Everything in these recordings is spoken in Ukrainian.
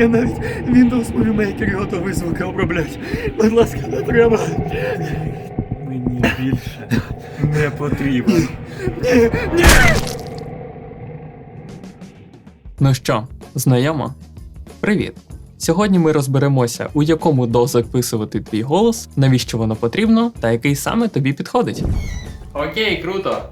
Я навіть Windows Movie Maker готовий звуки обробляти. Будь ласка, не треба. Мені більше не потрібно. Ні, ні. Ну що, знайомо? Привіт! Сьогодні ми розберемося, у якому до записувати твій голос, навіщо воно потрібно та який саме тобі підходить. Окей, круто.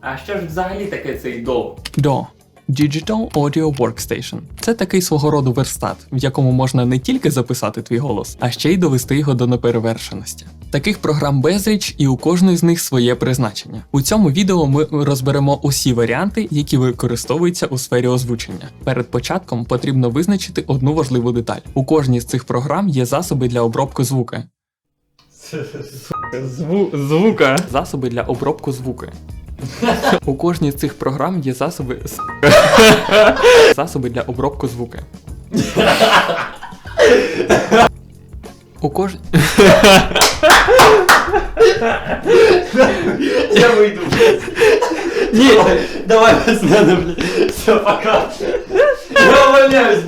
А що ж взагалі таке цей до? До. Digital Audio Workstation. Це такий свого роду верстат, в якому можна не тільки записати твій голос, а ще й довести його до неперевершеності. Таких програм безліч, і у кожної з них своє призначення. У цьому відео ми розберемо усі варіанти, які використовуються у сфері озвучення. Перед початком потрібно визначити одну важливу деталь. У кожній з цих програм є засоби для обробки звука. Зву... Звука. Засоби для обробки звуки. У кожній з цих програм є засоби. Засоби для обробки звуки. У кож... Я вийду. Ні, давай без мене, блядь. Все, пока. Я увольняюсь.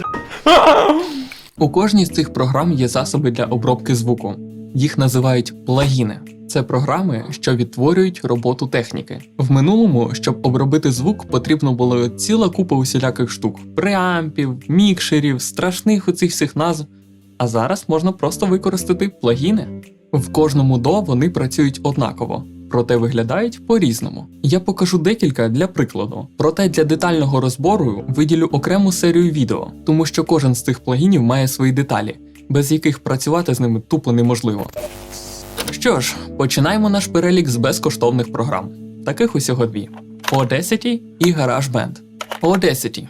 У кожній з цих програм є засоби для обробки звуку. Їх називають плагіни. Це програми, що відтворюють роботу техніки. В минулому, щоб обробити звук, потрібно було ціла купа усіляких штук: преампів, мікшерів, страшних оцих всіх назв. А зараз можна просто використати плагіни. В кожному до вони працюють однаково, проте виглядають по-різному. Я покажу декілька для прикладу. Проте для детального розбору виділю окрему серію відео, тому що кожен з цих плагінів має свої деталі, без яких працювати з ними тупо неможливо. Що ж, починаємо наш перелік з безкоштовних програм. Таких усього дві: Audacity і GarageBand. Audacity.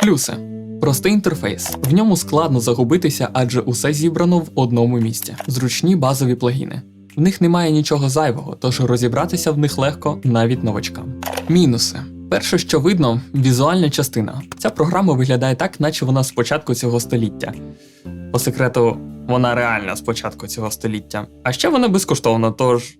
Плюси. Простий інтерфейс. В ньому складно загубитися, адже усе зібрано в одному місці. Зручні базові плагіни. В них немає нічого зайвого, тож розібратися в них легко навіть новачкам. Мінуси. Перше, що видно, візуальна частина. Ця програма виглядає так, наче вона з початку цього століття. По секрету, вона реальна з початку цього століття. А ще вона безкоштовна, тож.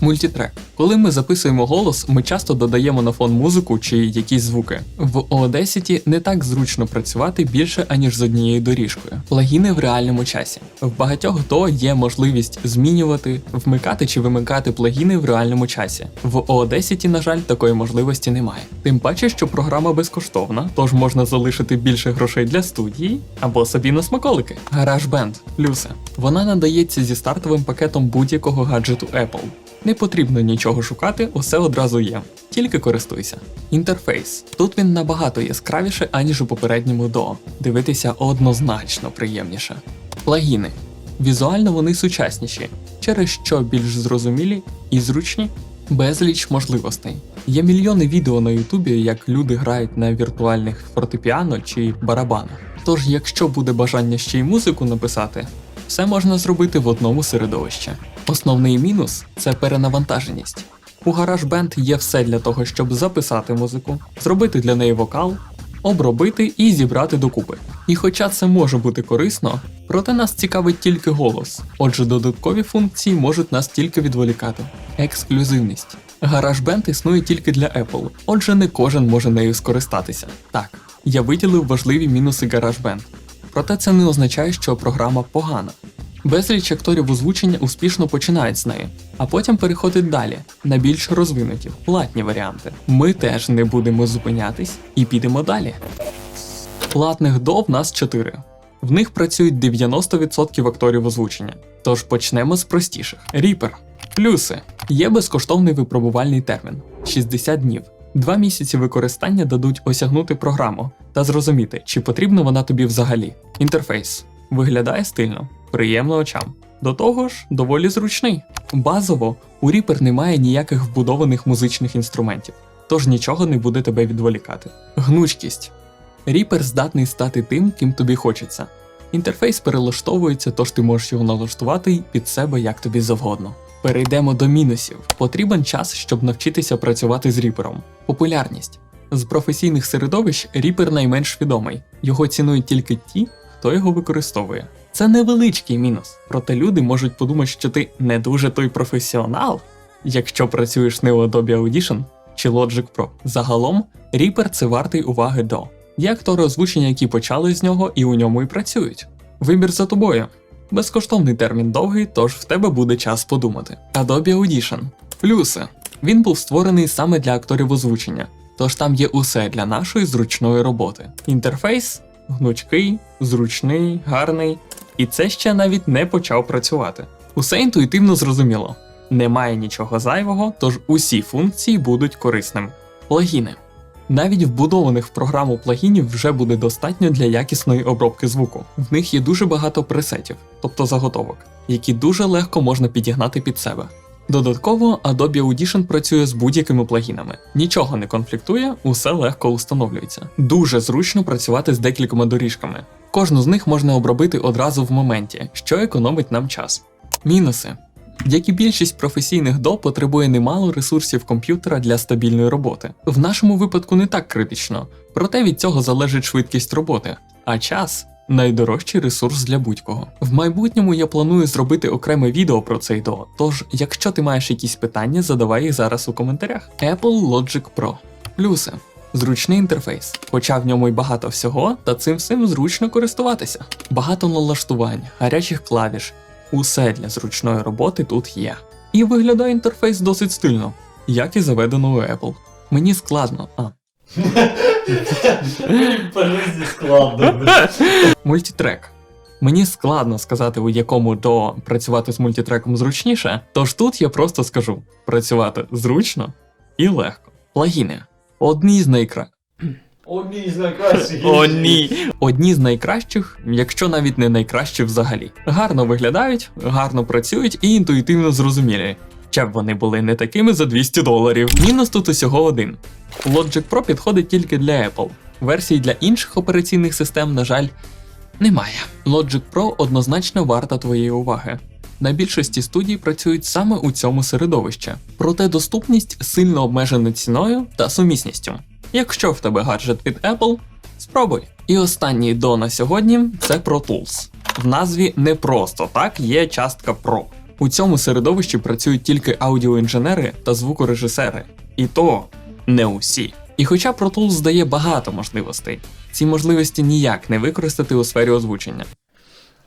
Мультітрек. Коли ми записуємо голос, ми часто додаємо на фон музику чи якісь звуки. В Audacity не так зручно працювати більше аніж з однією доріжкою. Плагіни в реальному часі. В багатьох до є можливість змінювати, вмикати чи вимикати плагіни в реальному часі. В Audacity, на жаль, такої можливості немає. Тим паче, що програма безкоштовна, тож можна залишити більше грошей для студії або собі на смаколики. GarageBand. Плюси. Вона надається зі стартовим пакетом будь-якого гаджету Apple. Не потрібно нічого шукати, усе одразу є. Тільки користуйся. Інтерфейс. Тут він набагато яскравіше, аніж у попередньому до. Дивитися однозначно приємніше. Плагіни. Візуально вони сучасніші, через що більш зрозумілі і зручні. Безліч можливостей. Є мільйони відео на Ютубі, як люди грають на віртуальних фортепіано чи барабанах. Тож, якщо буде бажання ще й музику написати, все можна зробити в одному середовищі. Основний мінус це перенавантаженість. У GarageBand є все для того, щоб записати музику, зробити для неї вокал, обробити і зібрати докупи. І хоча це може бути корисно, проте нас цікавить тільки голос, отже, додаткові функції можуть нас тільки відволікати. Ексклюзивність. GarageBand існує тільки для Apple, отже, не кожен може нею скористатися. Так, я виділив важливі мінуси GarageBand. Проте це не означає, що програма погана. Безліч акторів озвучення успішно починають з неї, а потім переходять далі на більш розвинуті, платні варіанти. Ми теж не будемо зупинятись і підемо далі. Платних до в нас 4. В них працюють 90% акторів озвучення. Тож почнемо з простіших. Reaper. Плюси. Є безкоштовний випробувальний термін 60 днів. Два місяці використання дадуть осягнути програму та зрозуміти, чи потрібна вона тобі взагалі. Інтерфейс виглядає стильно, приємно очам. До того ж, доволі зручний. Базово у Reaper немає ніяких вбудованих музичних інструментів, тож нічого не буде тебе відволікати. Гнучкість. Reaper здатний стати тим, ким тобі хочеться. Інтерфейс перелаштовується, тож ти можеш його налаштувати під себе як тобі завгодно. Перейдемо до мінусів. Потрібен час, щоб навчитися працювати з Reaper. Популярність. З професійних середовищ Reaper найменш відомий. Його цінують тільки ті, хто його використовує. Це невеличкий мінус, проте люди можуть подумати, що ти не дуже той професіонал, якщо працюєш не у Adobe Audition чи Logic Pro. Загалом, Reaper це вартий уваги до. Є актори озвучення, які почали з нього і у ньому і працюють. Вибір за тобою. Безкоштовний термін довгий, тож в тебе буде час подумати. Adobe Audition. Плюси. Він був створений саме для акторів озвучення, тож там є усе для нашої зручної роботи. Інтерфейс гнучкий, зручний, гарний, і це ще навіть не почав працювати. Усе інтуїтивно зрозуміло. Немає нічого зайвого, тож усі функції будуть корисними. Плагіни. Навіть вбудованих в програму плагінів вже буде достатньо для якісної обробки звуку. В них є дуже багато пресетів, тобто заготовок, які дуже легко можна підігнати під себе. Додатково Adobe Audition працює з будь-якими плагінами. Нічого не конфліктує, усе легко установлюється. Дуже зручно працювати з декількома доріжками. Кожну з них можна обробити одразу в моменті, що економить нам час. Мінуси. Як і більшість професійних до потребує немало ресурсів комп'ютера для стабільної роботи. В нашому випадку не так критично, проте від цього залежить швидкість роботи, а час найдорожчий ресурс для будь-кого. В майбутньому я планую зробити окреме відео про цей до, тож, якщо ти маєш якісь питання, задавай їх зараз у коментарях. Apple Logic Pro. Плюси. Зручний інтерфейс, хоча в ньому й багато всього, та цим всім зручно користуватися. Багато налаштувань, гарячих клавіш, Усе для зручної роботи тут є. І виглядає інтерфейс досить стильно, як і заведено у Apple. Мені складно. А, По житті складно, мультитрек. Мені складно сказати, у якому до працювати з мультитреком зручніше, тож тут я просто скажу: працювати зручно і легко. Плагіни. Одні з найкра... Одні з найкращих. О, ні. Одні з найкращих, якщо навіть не найкращі взагалі. Гарно виглядають, гарно працюють і інтуїтивно зрозумілі. Ще б вони були не такими за 200 доларів. Мінус тут усього один. Logic Pro підходить тільки для Apple. Версій для інших операційних систем, на жаль, немає. Logic Pro однозначно варта твоєї уваги. На більшості студій працюють саме у цьому середовищі, проте доступність сильно обмежена ціною та сумісністю. Якщо в тебе гаджет від Apple, спробуй. І останній до на сьогодні це Pro Tools. В назві не просто так є частка Pro. У цьому середовищі працюють тільки аудіоінженери та звукорежисери. І то не усі. І хоча Pro Tools дає багато можливостей, ці можливості ніяк не використати у сфері озвучення.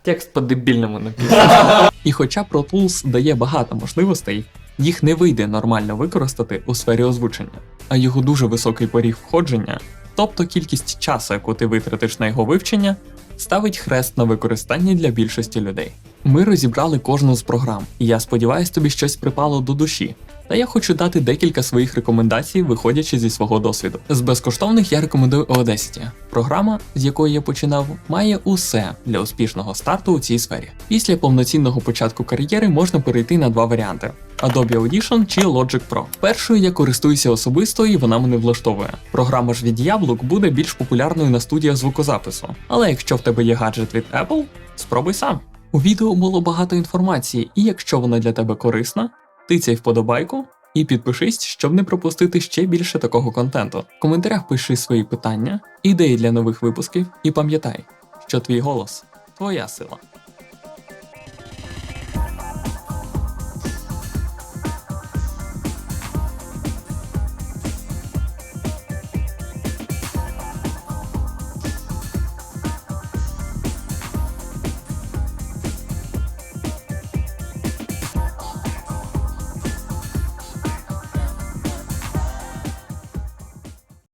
Текст по-дебільному написаний. І хоча Pro Tools дає багато можливостей, їх не вийде нормально використати у сфері озвучення, а його дуже високий поріг входження, тобто кількість часу, яку ти витратиш на його вивчення, ставить хрест на використанні для більшості людей. Ми розібрали кожну з програм, і я сподіваюся, тобі щось припало до душі. Та я хочу дати декілька своїх рекомендацій, виходячи зі свого досвіду. З безкоштовних я рекомендую Audacity. Програма, з якої я починав, має усе для успішного старту у цій сфері. Після повноцінного початку кар'єри можна перейти на два варіанти: Adobe Audition чи Logic Pro. Першою я користуюся особисто і вона мене влаштовує. Програма ж від Яблук буде більш популярною на студіях звукозапису. Але якщо в тебе є гаджет від Apple, спробуй сам. У відео було багато інформації, і якщо вона для тебе корисна, тицяй вподобайку і підпишись, щоб не пропустити ще більше такого контенту. В коментарях пиши свої питання, ідеї для нових випусків і пам'ятай, що твій голос твоя сила.